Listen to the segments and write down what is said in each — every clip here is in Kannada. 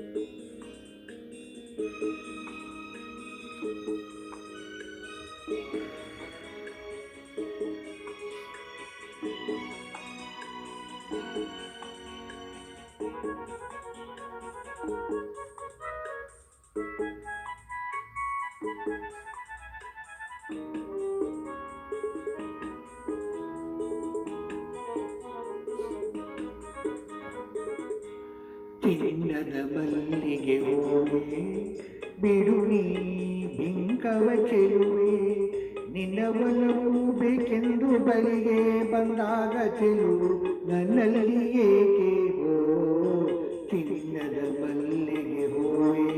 thank you ಚಿನ್ನದ ಮಲ್ಲಿಗೆ ಹೂವೆ ಬಿಡುವಿ ಬಿಂಕವ ಚೆಲುವೆ. ನಿನ್ನ ಬಲವು ಬೇಕೆಂದು ಬಲಿಗೆ ಬಂದಾಗ ಚೆಲುವು. ನನ್ನಲ್ಲಿ ಏಕೆ ಓ ಚಿನ್ನದ ಮಲ್ಲಿಗೆ ಹೋವೆ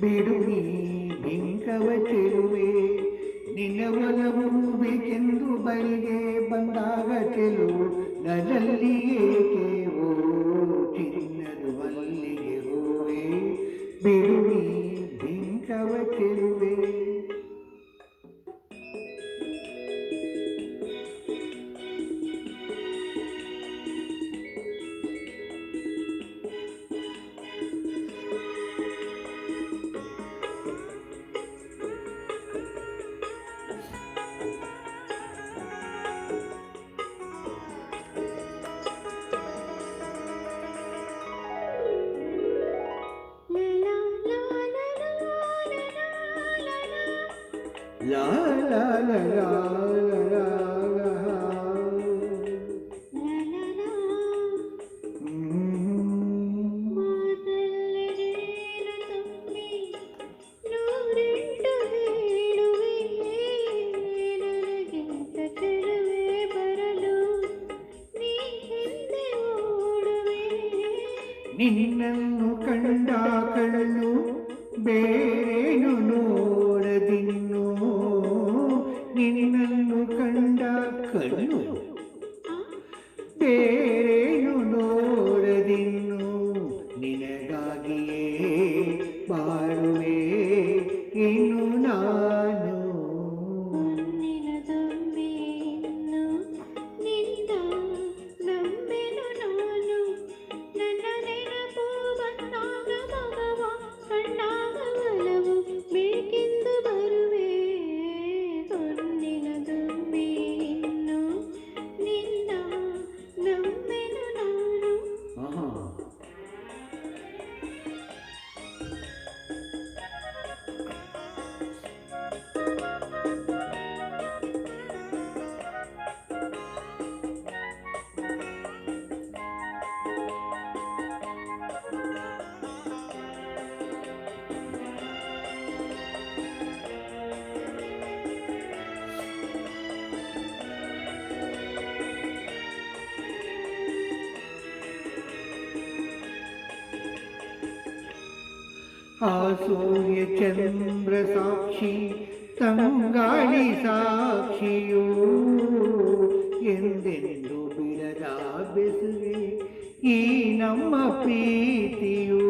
ಬಿಡುವಿ ಬಿಂಕವ ಚೆಲುವೆ. ನಿನ್ನ ಬಲವು ಬೇಕೆಂದು ಬಲಿಗೆ ಬಂದಾಗ ಚೆಲುವು. ನನ್ನಲ್ಲಿ ಏಕೆ ಲಾ ಲಾ ಲಾ ಲಾ ಲಾ ಲಾ ಲಾ. ಹ್ಮ್. ನಿನ್ನನ್ನು ಕಂಡ ಕಣ್ಣು ಬೇರೇನು ಆ ಸೂರ್ಯ ಚಂದ್ರ ಸಾಕ್ಷಿ ತಂಗಾಳಿ ಸಾಕ್ಷಿಯೂ ಎಂದೆಂದು ಬಿಡದ ಬೆಸುವೆ ಈ ನಮ್ಮ ಪ್ರೀತಿಯೂ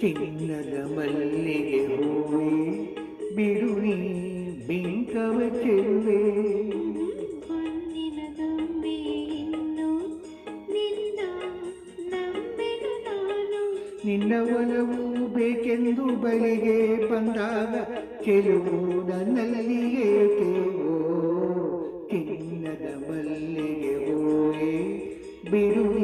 ಚಿನ್ನದ ಮಲ್ಲಿಗೆ ಹೂವೆ ಬಿಡುವಿ ಬಿಂಕವ ಚೆಲುವೆ. ನಿನ್ನ ಒಲವು ಬೇಕೆಂದು ಬಲಿಗೆ ಬಂದಾಗ ಕೆಲವು ನನ್ನಲ್ಲಿ ಏಕೆ ಓ ಚಿನ್ನದ ಮಲ್ಲಿಗೆ ಹೂವೆ ಬಿಡುನಿ